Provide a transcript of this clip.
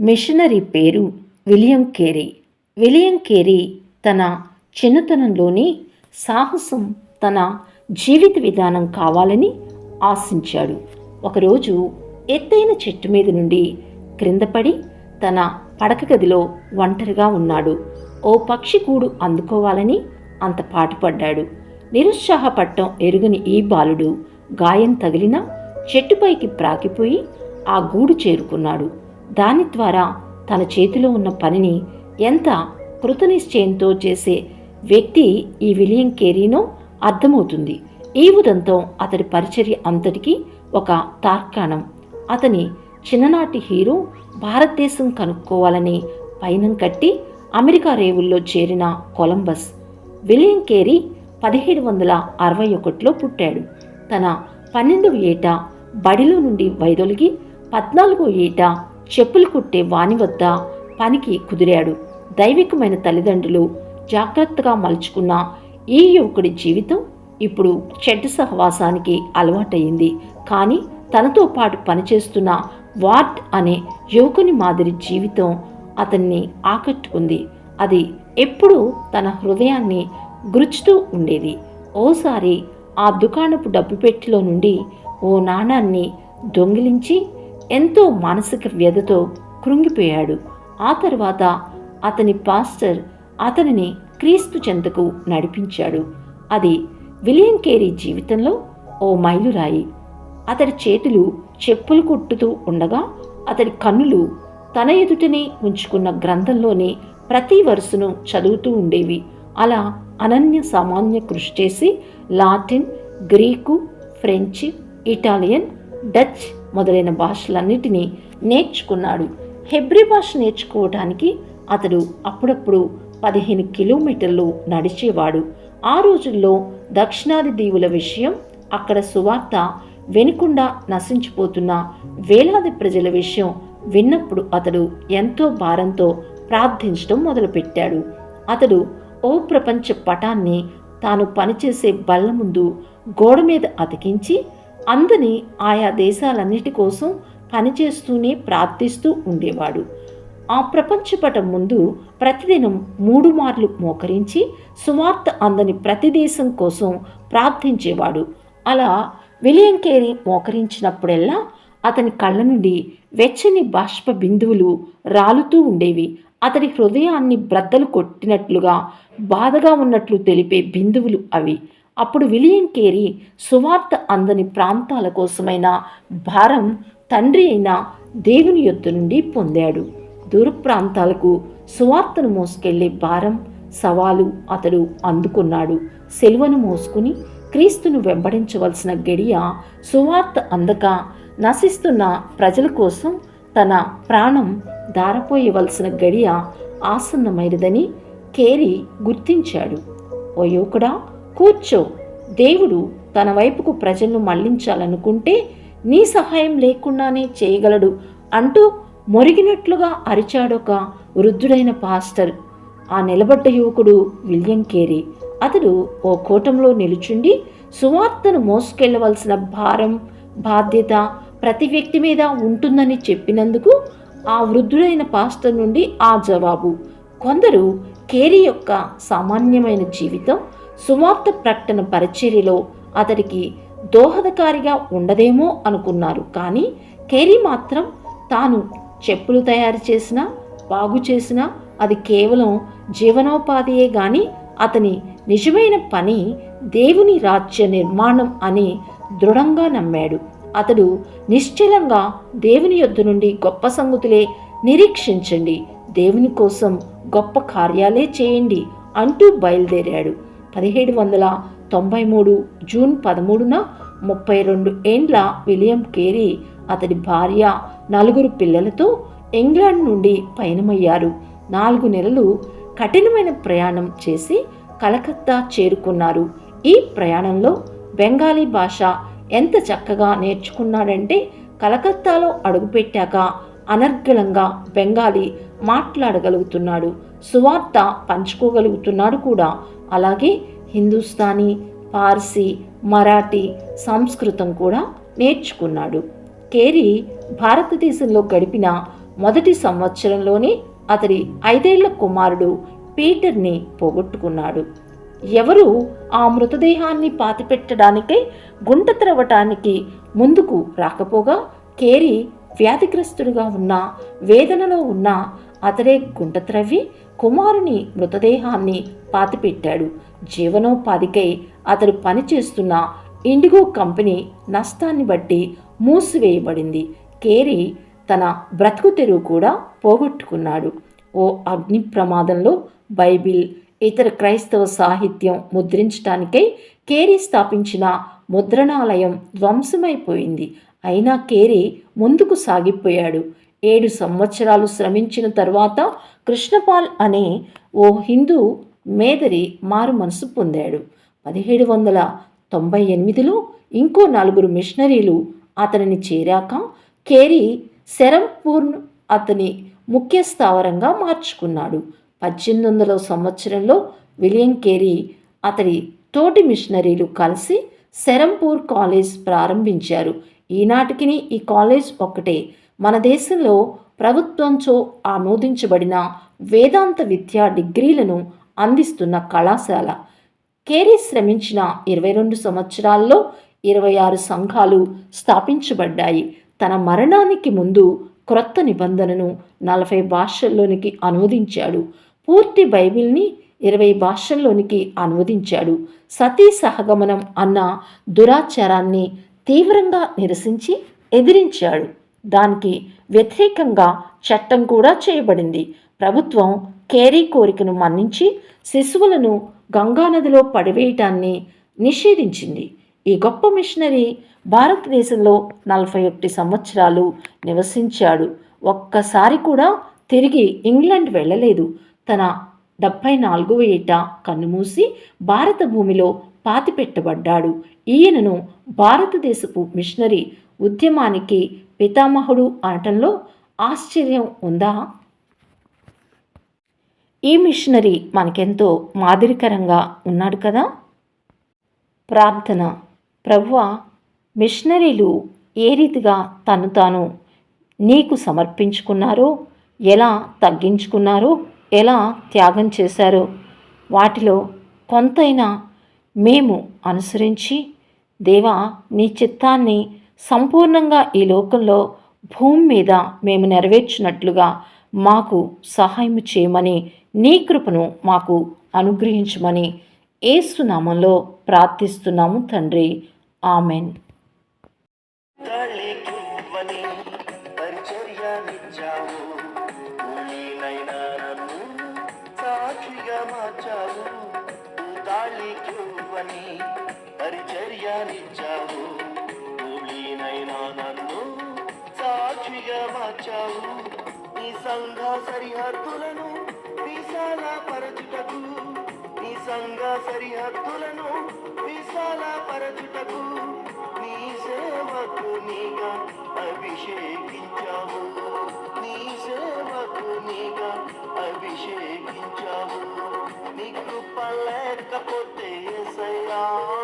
Machinery పేరు William Carey. William Carey తన చిన్నతనంలోని సాహసం తన జీవిత విధానం కావాలని ఆశించాడు. ఒకరోజు ఎత్తైన చెట్టు మీద నుండి క్రిందపడి తన పడక గదిలో ఒంటరిగా ఉన్నాడు. ఓ పక్షి కూడు అందుకోవాలని అంత పాటుపడ్డాడు. నిరుత్సాహపట్టం ఎరుగని ఈ బాలుడు గాయం తగిలిన చెట్టుపైకి ప్రాకిపోయి ఆ గూడు చేరుకున్నాడు. దాని ద్వారా తన చేతిలో ఉన్న పనిని ఎంత కృతనిశ్చయంతో చేసే వ్యక్తి ఈ విలియం కేరీనో అర్థమవుతుంది. ఈ ఉదంతం అతడి పరిచర్య అంతటికీ ఒక తార్కాణం. అతని చిన్ననాటి హీరో భారతదేశం కనుక్కోవాలని పయనం కట్టి అమెరికా రేవుల్లో చేరిన కొలంబస్. విలియం కేరీ పదిహేడు వందల అరవై ఒకటిలో పుట్టాడు. తన పన్నెండవ ఏట బడిలో నుండి వైదొలిగి పద్నాలుగో ఏట చెప్పులు కుట్టే వాని వద్ద పనికి కుదిరాడు. దైవికమైన తల్లిదండ్రులు జాగ్రత్తగా మలుచుకున్న ఈ యువకుడి జీవితం ఇప్పుడు చెడ్డ సహవాసానికి అలవాటయింది కానీ తనతో పాటు పనిచేస్తున్న వార్డ్ అనే యువకుని మాదిరి జీవితం అతన్ని ఆకట్టుకుంది. అది ఎప్పుడూ తన హృదయాన్ని గురుచుతూ ఉండేది. ఓసారి ఆ దుకాణపు డబ్బు పెట్టిలో నుండి ఓ నాణాన్ని దొంగిలించి ఎంతో మానసిక వ్యధతో కృంగిపోయాడు. ఆ తర్వాత అతని పాస్టర్ అతనిని క్రీస్తు చెంతకు నడిపించాడు. అది విలియం కేరీ జీవితంలో ఓ మైలురాయి. అతడి చేతులు చెప్పులు కుట్టుతూ ఉండగా అతడి కన్నులు తన ఎదుటనే ఉంచుకున్న గ్రంథంలోని ప్రతి వరుసను చదువుతూ ఉండేవి. అలా అనన్య సామాన్య కృషి చేసి Latin Greek French Italian Dutch మొదలైన భాషలన్నిటినీ నేర్చుకున్నాడు. హెబ్రి భాష నేర్చుకోవటానికి అతడు అప్పుడప్పుడు పదిహేను కిలోమీటర్లు నడిచేవాడు. ఆ రోజుల్లో దక్షిణాది దీవుల విషయం అక్కడ సువార్త వెనుకుండా నశించిపోతున్న వేలాది ప్రజల విషయం విన్నప్పుడు అతడు ఎంతో భారంతో ప్రార్థించడం మొదలుపెట్టాడు. అతడు ఓ ప్రపంచ పటాన్ని తాను పనిచేసే బల్ల ముందు గోడ మీద అతికించి అందని ఆయా దేశాలన్నిటి కోసం పనిచేస్తూనే ప్రార్థిస్తూ ఉండేవాడు. ఆ ప్రపంచపటం ముందు ప్రతిదినం మూడు మార్లు మోకరించి సువార్త అందని ప్రతి దేశం కోసం ప్రార్థించేవాడు. అలా విలియం కేరీ మోకరించినప్పుడెల్లా అతని కళ్ళ నుండి వెచ్చని బాష్ప బిందువులు రాలుతూ ఉండేవి. అతడి హృదయాన్ని బ్రద్దలు కొట్టినట్లుగా బాధగా ఉన్నట్లు తెలిపే బిందువులు అవి. అప్పుడు విలియం కేరీ సువార్త అందని ప్రాంతాల కోసమైన భారం తండ్రి అయిన దేవుని యొద్ద నుండి పొందాడు. దూర ప్రాంతాలకు సువార్తను మోసుకెళ్ళే భారం సవాలు అతడు అందుకున్నాడు. సెలవును మోసుకుని క్రీస్తును వెంబడించవలసిన గడియ సువార్త అందక నశిస్తున్న ప్రజల కోసం తన ప్రాణం దారపోయవలసిన గడియ ఆసన్నమైనదని కేరీ గుర్తించాడు. ఓ యువకుడా కూర్చో. దేవుడు తన వైపుకు ప్రజలను మళ్ళించాలనుకుంటే నీ సహాయం లేకుండానే చేయగలడు అంటూ మొరిగినట్లుగా అరిచాడొక వృద్ధుడైన పాస్టర్. ఆ నిలబడ్డ యువకుడు విలియం కేరీ. అతడు ఓ కూటంలో నిలుచుండి సువార్తను మోసుకెళ్ళవలసిన భారం బాధ్యత ప్రతి వ్యక్తి మీద ఉంటుందని చెప్పినందుకు ఆ వృద్ధుడైన పాస్టర్ నుండి ఆ జవాబు. కొందరు కేరీ యొక్క సామాన్యమైన జీవితం సువార్త ప్రకటన పరిచర్యలో అతడికి దోహదకారిగా ఉండదేమో అనుకున్నారు. కానీ కెరీ మాత్రం తాను చెప్పులు తయారు చేసినా బాగు చేసినా అది కేవలం జీవనోపాధియే గాని అతని నిజమైన పని దేవుని రాజ్య నిర్మాణం అని దృఢంగా నమ్మాడు. అతడు నిశ్చలంగా దేవుని యొద్ద నుండి గొప్ప సంగతులే నిరీక్షించండి. దేవుని కోసం గొప్ప కార్యాలే చేయండి అంటూ బయలుదేరాడు. పదిహేడు వందల తొంభై మూడు జూన్ పదమూడున ముప్పై రెండు ఏండ్ల విలియం కేరీ అతడి భార్య నలుగురు పిల్లలతో ఇంగ్లాండ్ నుండి పయనమయ్యారు. నాలుగు నెలలు కఠినమైన ప్రయాణం చేసి కలకత్తా చేరుకున్నారు. ఈ ప్రయాణంలో బెంగాలీ భాష ఎంత చక్కగా నేర్చుకున్నాడంటే కలకత్తాలో అడుగుపెట్టాక అనర్గళంగా బెంగాలీ మాట్లాడగలుగుతున్నాడు. సువార్త పంచుకోగలుగుతున్నాడు కూడా. అలాగే హిందుస్థానీ పార్సీ మరాఠీ సంస్కృతం కూడా నేర్చుకున్నాడు. కేరీ భారతదేశంలో గడిపిన మొదటి సంవత్సరంలోనే అతడి ఐదేళ్ళ కుమారుడు పీటర్ని పోగొట్టుకున్నాడు. ఎవరు ఆ మృతదేహాన్ని పాతిపెట్టడానికై గుంట త్రవ్వటానికి ముందుకు రాకపోగా కేరీ వ్యాధిగ్రస్తుడుగా ఉన్న వేదనలో ఉన్న అతడే గుంట త్రవ్వి కుమారుని మృతదేహాన్ని పాతిపెట్టాడు. జీవనోపాధికై అతడు పనిచేస్తున్న ఇండిగో కంపెనీ నష్టాన్ని బట్టి మూసివేయబడింది. కేరీ తన బ్రతుకు తెరువు కూడా పోగొట్టుకున్నాడు. ఓ అగ్ని ప్రమాదంలో బైబిల్ ఇతర క్రైస్తవ సాహిత్యం ముద్రించడానికై కేరీ స్థాపించిన ముద్రణాలయం ధ్వంసమైపోయింది. అయినా కేరీ ముందుకు సాగిపోయాడు. ఏడు సంవత్సరాలు శ్రమించిన తర్వాత కృష్ణపాల్ అనే ఓ హిందూ మేదరి మారు మనసు పొందాడు. పదిహేడు వందల తొంభై ఎనిమిదిలో ఇంకో నలుగురు మిషనరీలు అతనిని చేరాక కేరీ శరంపూర్ను అతని ముఖ్య స్థావరంగా మార్చుకున్నాడు. పద్దెనిమిది వందల సంవత్సరంలో విలియం కేరీ అతడి తోటి మిషనరీలు కలిసి శరంపూర్ కాలేజ్ ప్రారంభించారు. ఈనాటికి ఈ కాలేజ్ ఒక్కటే. మన దేశంలో ప్రభుత్వంచో ఆమోదించబడిన వేదాంత విద్యా డిగ్రీలను అందిస్తున్న కళాశాల. కేరీ శ్రమించిన ఇరవై రెండు సంవత్సరాల్లో ఇరవై ఆరు సంఘాలు స్థాపించబడ్డాయి. తన మరణానికి ముందు క్రొత్త నిబంధనను నలభై భాషల్లోనికి అనువదించాడు. పూర్తి బైబిల్ని ఇరవై భాషల్లోనికి అనువదించాడు. సతీ సహగమనం అన్న దురాచారాన్ని తీవ్రంగా నిరసించి ఎదిరించాడు. దానికి వ్యతిరేకంగా చట్టం కూడా చేయబడింది. ప్రభుత్వం కేరీ కోరికను మన్నించి శిశువులను గంగానదిలో పడివేయటాన్ని నిషేధించింది. ఈ గొప్ప మిషనరీ భారతదేశంలో నలభై ఒకటి సంవత్సరాలు నివసించాడు. ఒక్కసారి కూడా తిరిగి ఇంగ్లాండ్ వెళ్ళలేదు. తన డెబ్భై నాలుగవ ఏట కన్నుమూసి భారత భూమిలో పాతిపెట్టబడ్డాడు. ఈయనను భారతదేశపు మిషనరీ ఉద్యమానికి పితామహుడు అనటంలో ఆశ్చర్యం ఉందా? ఈ మిషనరీ మనకెంతో మాదిరికరంగా ఉన్నాడు కదా? ప్రార్థన. ప్రభువ మిషనరీలు ఏ రీతిగా తను తాను నీకు సమర్పించుకున్నారో ఎలా తగ్గించుకున్నారో ఎలా త్యాగం చేశారో వాటిలో కొంతైనా మేము అనుసరించి దేవా నీ చిత్తాన్ని సంపూర్ణంగా ఈ లోకంలో భూమి మీద మేము నెరవేర్చినట్లుగా మాకు సహాయం చేయమని నీ కృపను మాకు అనుగ్రహించమని ఏసునామంలో ప్రార్థిస్తున్నాము తండ్రి. ఆమెన్. సాక్షిగా మార్చావు నీ సంఘ సరిహద్దులను విశాల పరచుటకు నీ సంఘ సరిహద్దులను విశాల పరచుటకు నీ సేవకు నీగా అభిషేకించావు. నీ సేవకు నీగా అభిషేకించావు. నీ కృప లేకపోతే ఏసయ్యా.